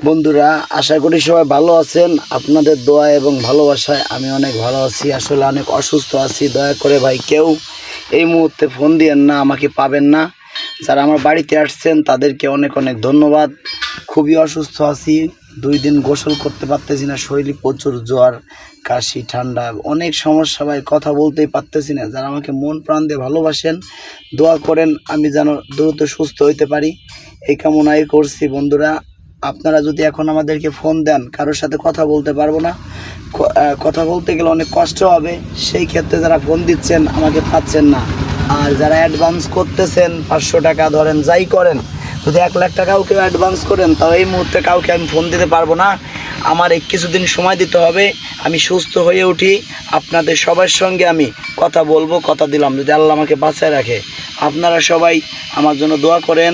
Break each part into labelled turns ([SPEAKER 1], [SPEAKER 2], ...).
[SPEAKER 1] বন্ধুরা, আশা করি সবাই ভালো আছেন। আপনাদের দোয়া এবং ভালোবাসায় আমি অনেক ভালো আছি, আসলে অনেক অসুস্থ আছি। দয়া করে ভাই, কেউ এই মুহূর্তে ফোন দিয়েন না, আমাকে পাবেন না। যারা আমার বাড়িতে আসছেন, তাদেরকে অনেক অনেক ধন্যবাদ। খুবই অসুস্থ আছি, দুই দিন গোসল করতে পারতেছি না, শরীরে প্রচুর জ্বর, কাশি, ঠান্ডা, অনেক সমস্যা ভাই, কথা বলতেই পারতেছি না। যারা আমাকে মন প্রাণ দিয়ে ভালোবাসেন, দোয়া করেন, আমি যেন দ্রুত সুস্থ হইতে পারি। এই কামনাই করছি বন্ধুরা। আপনারা যদি এখন আমাদেরকে ফোন দেন, কারোর সাথে কথা বলতে পারব না কথা বলতে গেলে অনেক কষ্ট হবে, সেই ক্ষেত্রে যারা ফোন দিচ্ছেন, আমাকে পাচ্ছেন না। আর যারা অ্যাডভান্স করতেছেন, পাঁচশো টাকা ধরেন, যাই করেন, যদি এক লাখ টাকাও কেউ অ্যাডভান্স করেন, তাও এই মুহূর্তে কাউকে আমি ফোন দিতে পারব না। আমার এই কিছুদিন সময় দিতে হবে, আমি সুস্থ হয়ে উঠি, আপনাদের সবার সঙ্গে আমি কথা বলব, কথা দিলাম, যদি আল্লাহ আমাকে বাঁচায় রাখে। আপনারা সবাই আমার জন্য দোয়া করেন,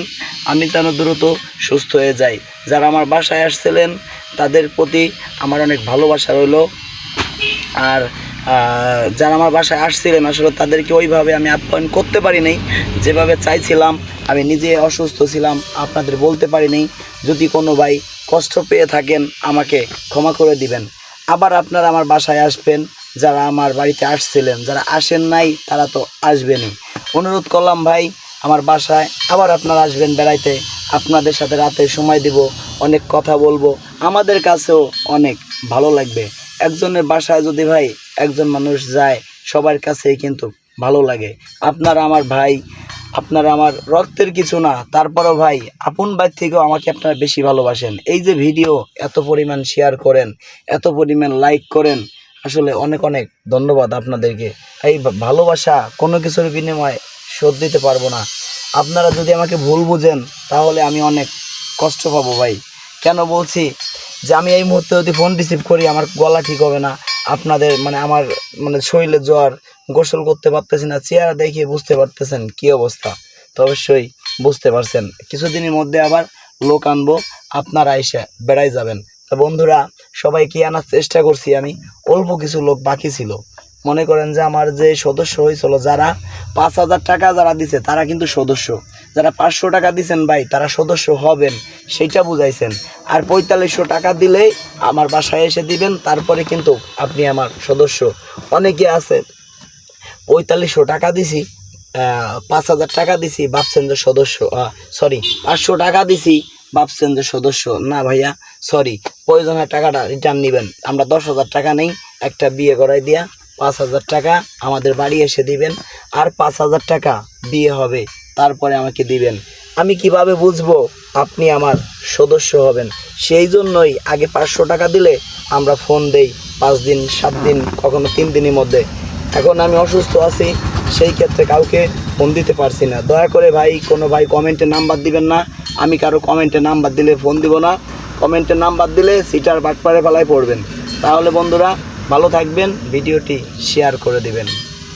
[SPEAKER 1] আমি যেন দ্রুত সুস্থ হয়ে যাই। যারা আমার বাসায় আসছিলেন, তাদের প্রতি আমার অনেক ভালোবাসা রইল। আর যারা আমার বাসায় আসছিলেন, আসলে তাদেরকে ওইভাবে আমি আপ্যায়ন করতে পারি নাই যেভাবে চাইছিলাম, আমি নিজে অসুস্থ ছিলাম, আপনাদের বলতে পারি নাই যদি কোনো ভাই কষ্ট পেয়ে থাকেন, আমাকে ক্ষমা করে দিবেন। আবার আপনারা আমার বাসায় আসবেন, যারা আমার বাড়িতে আসছিলেন, যারা আসেন নাই, তারা তো আসবেনই। অনুরোধ করলাম, ভাই, আমার বাসায় আবার আপনারা আসবেন বেড়াইতে। আপনাদের সাথে রাতে সময় দিব, অনেক কথা বলব। আমাদের কাছেও অনেক ভালো লাগবে। একজনের বাসায় যদি ভাই একজন মানুষ যায়, সবার কাছেই কিন্তু ভালো লাগে। আপনারা আমার ভাই, আপনারা আমার রক্তের কিছু না, তারপরও ভাই, আপন ভাই থেকেও আমাকে আপনারা বেশি ভালোবাসেন। এই যে ভিডিও এত পরিমাণ শেয়ার করেন, এত পরিমাণ লাইক করেন, আসলে অনেক অনেক ধন্যবাদ আপনাদেরকে। এই ভালোবাসা কোনো কিছুর বিনিময়ে শোধ দিতে পারব না। আপনারা যদি আমাকে ভুল বুঝেন, তাহলে আমি অনেক কষ্ট পাবো ভাই। কেন বলছি? যে আমি এই মুহূর্তে যদি ফোন রিসিভ করি, আমার গলা ঠিক হবে না, আপনাদের মানে আমার মানে শরীরে জ্বর, গোসল করতে পারতেছি না, চেহারা দেখে বুঝতে পারতেছেন কি অবস্থা? তো অবশ্যই বুঝতে পারছেন। কিছুদিনের মধ্যে আবার লোক আনব, আপনারা এসে বেড়াই যাবেন। তো বন্ধুরা, সবাইকে আনার চেষ্টা করছি আমি, অল্প কিছু লোক বাকি ছিল। মনে করেন যে আমার যে সদস্য হয়েছিল, যারা পাঁচ হাজার টাকা যারা দিছে, তারা কিন্তু সদস্য। যারা পাঁচশো টাকা দিছেন ভাই, তারা সদস্য হবেন, সেইটা বুঝাইছেন। আর পঁয়তাল্লিশশো টাকা দিলেই আমার বাসায় এসে দিবেন, তারপরে কিন্তু আপনি আমার সদস্য। অনেকে আছে, পঁয়তাল্লিশশো টাকা দিছি পাঁচ হাজার টাকা দিছি, ভাবছেন যে সদস্য সরি পাঁচশো টাকা দিছি, ভাবছেন যে সদস্য। না ভাইয়া সরি প্রয়োজনের টাকাটা রিটার্ন নেবেন। আমরা দশ হাজার টাকা নেই, একটা বিয়ে করাই দিয়া পাঁচ হাজার টাকা আমাদের বাড়ি এসে দিবেন আর পাঁচ হাজার টাকা বিয়ে হবে, তারপরে আমাকে দিবেন। আমি কীভাবে বুঝব আপনি আমার সদস্য হবেন? সেই জন্যই আগে পাঁচশো টাকা দিলে আমরা ফোন দেই পাঁচ দিন, সাত দিন, কখনো তিন দিনের মধ্যে। এখন আমি অসুস্থ আছি, সেই ক্ষেত্রে কাউকে ফোন দিতে পারছি না। দয়া করে ভাই, কোনো ভাই কমেন্টে নাম্বার দিবেন না। আমি কারও কমেন্টে নাম্বার দিলে ফোন দিব না। কমেন্টে নাম্বার দিলে সিটার বাটপারে ফেলায় পড়বেন। তাহলে বন্ধুরা ভালো থাকবেন ভিডিওটি শেয়ার করে দিবেন।